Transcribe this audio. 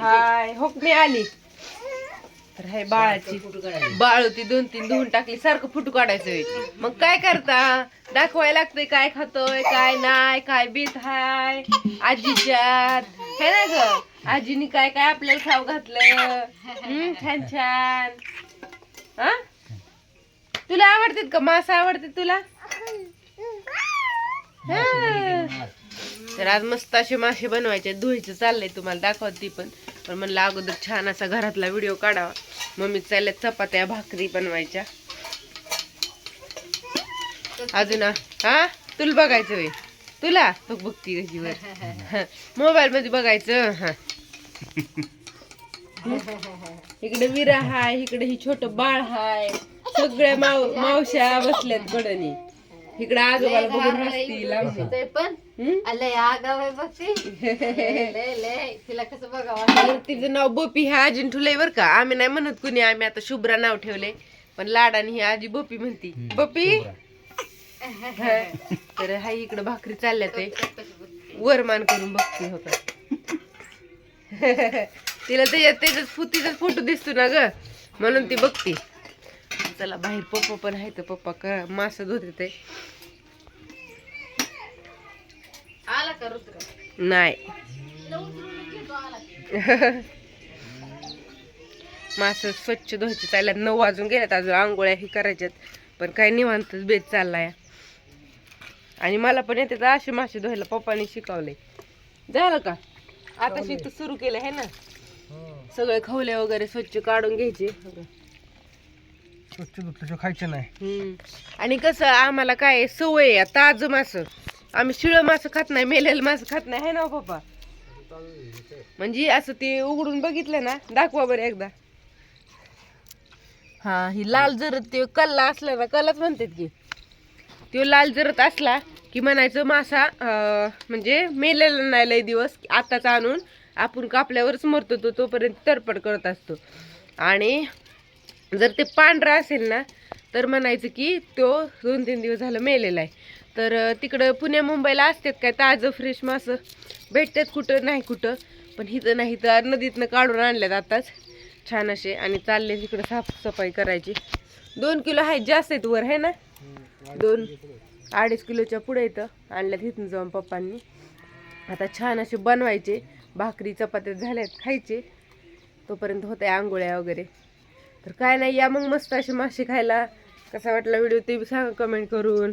हाय हुकमी आली. तर हाय बाळाची. बाळ होती दोन तीन धुवून टाकली सारखं फुटू काढायचं. मग काय करता? दाखवायला लागतंय काय खातोय काय नाही काय बीत हाय आजीच्यात हे ना ग? आजीनी काय काय आपल्याला खाऊ घातलं? हम्म, छान छान. हा? तुला आवडतात का? मासा आवडते तुला? हा. तर आज मस्त असे मासे बनवायचे. धुवायचे चाललंय तुम्हाला दाखवत ती पण. पण म्हणलं अगोदर छान असा घरातला व्हिडिओ काढावा. मम्मी चालल्यात चपात्या भाकरी बनवायच्या. अजून हा? तुला बघायचं होय? तुला? तो बघती कशी वर. मोबाईल मध्ये बघायचं हा. इकडे विरा हाय इकडे ही छोट बाळ हाय. सगळ्या माव मावश्या बसल्यात कडनी इकडे आजोबाला बघून पण? आलंय आगाव आहे बघ ती लय लय लय तिला कसं बघावं तिचं नाव बोपी ह्या आजीन ठेवलंय बरं का. आम्ही नाही म्हणत कुणी आम्ही आता शुभ्रा नाव ठेवलंय. पण लाडाने ही आजी बोपी म्हणती. बोपी हा. तर हाय इकडे भाकरी चालल्या ते. वरमान करून बघते होता तिला त्याच्यात त्याच्यात फु- तिचाच फोटो दिसतो ना ग. म्हणून ती बघती. चला बाहेर पप्पा पण आहे तर पप्पा का मासा धुते ते आला का रुद्र नाही. मास स्वच्छ धुवायचे चालल्यात. नऊ वाजून गेल्यात अजून आंघोळ्या ही करायच्यात. पण काय निवांतच बेत चाललाय. आणि मला पण येते असे मासे धुवायला पप्पाने शिकवले झालं का? आता शिक सुरू केलं आहे ना? सगळे खवले वगैरे स्वच्छ काढून घ्यायचे. स्वच्छ खायचं नाही. हम्म. आणि कसं आम्हाला काय सवय आहे ताज मास. आम्ही शिळ मास खात नाही मेलेलं मास खात नाही है ना हो पप्पा? म्हणजे असं ते उघडून बघितलं ना दाखवा बरं एकदा. हा ही लाल जरत ते कल्ला असला ना कल्लाच म्हणतात की. तो लाल जरत असला की म्हणायचं मासा म्हणजे मेलेला नाही लय दिवस आताच आणून आपण कापल्यावरच मरतो तो तोपर्यंत तरपड करत असतो. आणि जर ते पांढरा असेल ना तर म्हणायचं की तो दोन तीन दिवस झालं मेलेला आहे. तर तिकडं पुण्या मुंबईला असतात काय ताजं फ्रेश मासं भेटतात कुठं नाही कुठं. पण इथं नाही तर नदीतनं काढून आणल्यात आताच. छान असे. आणि चालले तिकडं साफसफाई करायची. दोन किलो आहेत जास्त आहेत वर आहे ना? दोन अडीच किलोच्या पुढे इथं आणल्यात इथून जाऊन पप्पांनी. आता छान असे बनवायचे. भाकरी चपात्या झाल्यात खायचे. तोपर्यंत होते आंघोळ्या वगैरे. तर काय नाही या मग मस्त असे मासे खायला. कसा वाटला व्हिडिओ ते बी सांगा कमेंट करून.